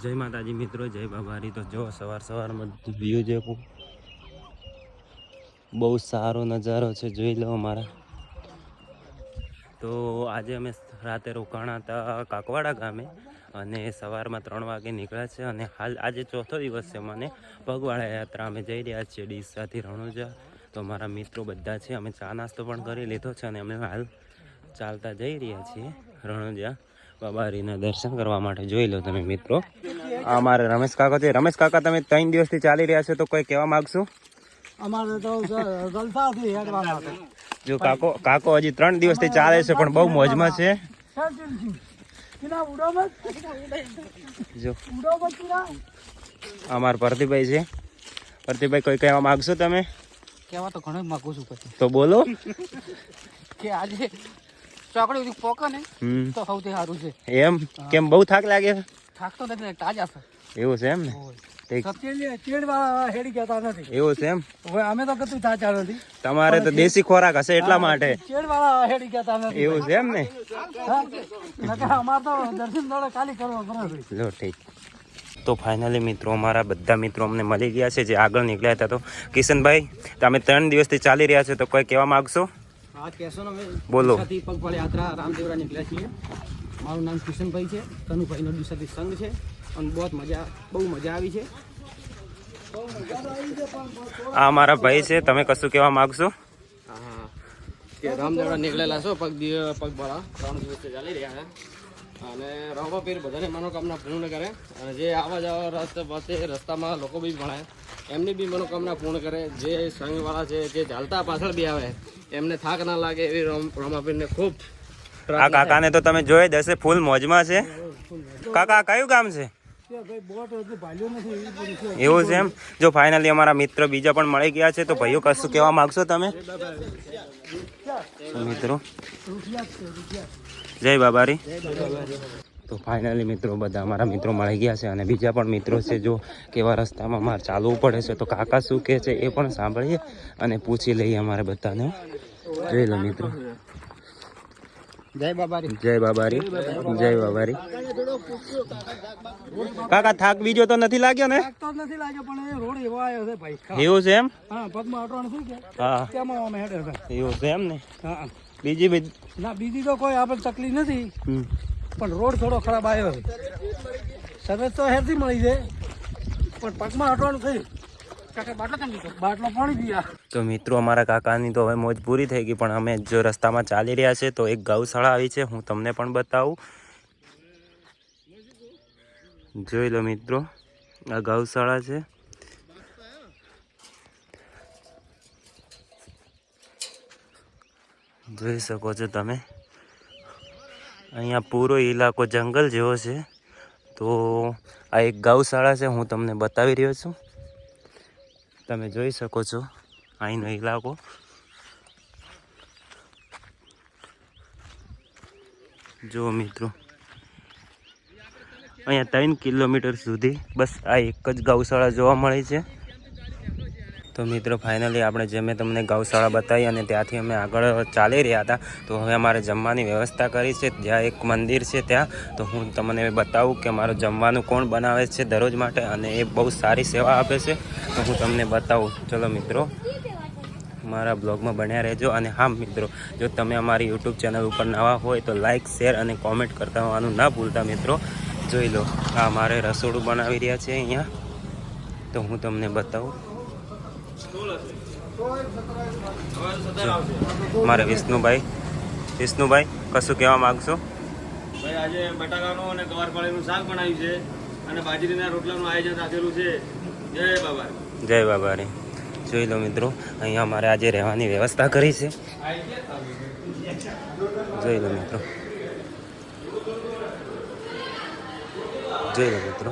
જય માતાજી મિત્રો, જય બાબારી તો જો સવાર સવારમાં વ્યૂ જે બહુ સારો નજારો છે, જોઈ લો અમારા. તો આજે અમે રાતે રોકાણા હતા કાકવાડા ગામે અને સવારમાં ત્રણ વાગે નીકળ્યા છે અને હાલ આજે ચોથો દિવસ છે મને પગવાળા યાત્રા. અમે જઈ રહ્યા છીએ ડીસાથી રણુજા. તો મારા મિત્રો બધા છે, અમે ચા નાસ્તો પણ કરી લીધો છે અને અમે હાલ ચાલતા જઈ રહ્યા છીએ રણુજા. બાબારીના દર્શન કરવા માટે જોઈ લો તમે મિત્રો. આ મારે રમેશ કાકા છે. રમેશ કાકા તમે ત્રણ દિવસથી ચાલી રહ્યા છો તો કોઈ કહેવા માગશો? અમારે તો જો કાકો કાકો હજી ત્રણ દિવસથી ચાલે છે પણ બહુ મોજમાં છે. કિના ઉડો જો. ઉડો મત આ મારા પ્રતિભાઈ છે. પ્રતિભાઈ કોઈ કહેવા માગશો તમે? કહેવા તો ઘણો માગું છું તો બોલો. કે આજે ચોકડી સુધી પોકે ને તો સૌથી સારું છે. એમ? કેમ બહુ થાક લાગે થાક તો નથી તાજા છે. એવું છે એમ ને? તમારે તો દેશી ખોરાક હશે એટલા માટે. એવું છે એમ ને? ઠીક. તો ફાઇનલી મિત્રો અમારા બધા મિત્રો અમને મળી ગયા છે જે આગળ નીકળ્યા હતા તો. કિશનભાઈ તમે ત્રણ દિવસથી ચાલી રહ્યા છો તો કોઈ કહેવા માગશો? બોલો. પગપાળા યાત્રા રામદેવરા નીકળ્યા છીએ. મારું નામ કિશનભાઈ છે કનુભાઈનો દિશાથી સંઘ છે અને બહુ મજા બહુ મજા આવી છે. આ મારા ભાઈ છે તમે કશું કહેવા માગશો? હા કે રામદેવરા નીકળેલા છો પગ પગપાળા ત્રણ દિવસ ચાલી રહ્યા છે. અને રામાપીર બધાને મનોકામના પૂર્ણ કરે. અને જે આવા જવા રસ્તા પાસે રસ્તામાં લોકો બી ભણાય. એમની બી મનોકામના પૂર્ણ કરે. જે સંઘવાળા છે જે ચાલતા પાછળ બી આવે એમને થાક ના લાગે એવી રામ- રામાપીરને ખૂબ આ કાકાને તો તમે જોઈ હશે ફૂલ મોજમાં છે. કાકા કયું કામ છે? એવું છે એમ? જો ફાઇનલી અમારા મિત્ર બીજા પણ મળી ગયા છે તો ભાઈઓ કશું કહેવા માંગશો તમે? મિત્રો? જય બાબારી. તો ફાઇનલી મિત્રો બધા અમારા મિત્રો મળી ગયા છે અને બીજા પણ મિત્રો છે જો કેવા રસ્તામાં મારે ચાલવું પડે છે તો કાકા શું કહે છે એ પણ સાંભળીએ અને પૂછી લઈએ અમારે બધાને. જોઈ લો મિત્રો. જય બાબારી. જય બાબારી. જય બાબારી. કાકા થાક બીજો તો નથી લાગ્યો ને? તો નથી લાગ્યો પણ એ રોડ એવો આવ્યો છે ભાઈ. એવું છે એમ? હા પગમાં અટવાનું શું કે? હા. તેમાં અમે હેડે હતા એવું છે એમ ને? હા. બીજી ના બીજી તો કોઈ આપણે તકલીફ નથી. પણ રોડ થોડો ખરાબ આવ્યો સર્વિસ તો હેરથી મળી છે પણ પગમાં હટવાનું થયું. તો મિત્રો, અમારા કાકાની તો હવે મોજ પૂરી થઈ ગઈ, પણ અમે જો રસ્તામાં ચાલી રહ્યા છે, તો એક ગૌશાળા આવી છે, હું તમને પણ બતાવું. જોઈ લો મિત્રો, આ ગૌશાળા છે. જોઈ શકો છો તમે. અહીંયા પૂરો ઇલાકો જંગલ જેવો છે. તો આ એક ગૌશાળા છે, હું તમને બતાવી રહ્યો છું. તમે જોઈ શકો છો અહીંનો ઇલાકો જુઓ મિત્રો. અહીંયા ત્રણ કિલોમીટર સુધી બસ આ એક જ ગૌશાળા જોવા મળે છે. તો મિત્રો ફાઇનલી આપણે જે મેં તમને ગૌશાળા બતાવી અને ત્યાંથી અમે આગળ ચાલી રહ્યા હતા, તો હવે અમારે જમવાની વ્યવસ્થા કરી છે. જ્યાં એક મંદિર છે ત્યાં. તો હું તમને બતાવું કે મારું જમવાનું કોણ બનાવે છે દરરોજ માટે અને એ બહુ સારી સેવા આપે છે. તો હું તમને બતાવું. ચલો મિત્રો, મારા બ્લોગમાં બન્યા રહેજો. અને હા મિત્રો, જો તમે અમારી યુટ્યુબ ચેનલ ઉપર નવા હોય તો લાઇક શેર અને કોમેન્ટ કરતા હોવાનું ના ભૂલતા મિત્રો. જોઈ લો, આ મારે રસોડું બનાવી રહ્યા છે અહીંયા. તો હું તમને બતાવું. મારે વિષ્ણુભાઈ. વિષ્ણુભાઈ કશું કહેવા માગશો? ભાઈ આજે બટાકાનું અને ગવારપાળીનું શાક બનાવ્યું છે અને બાજરીના રોટલાનું આયોજન રાખેલું છે. જય બાબા જય બાબારી. જોઈ લો મિત્રો અહીંયા અમારે આજે રહેવાની વ્યવસ્થા કરી છે. જોઈ લો મિત્રો. જોઈ લો મિત્રો.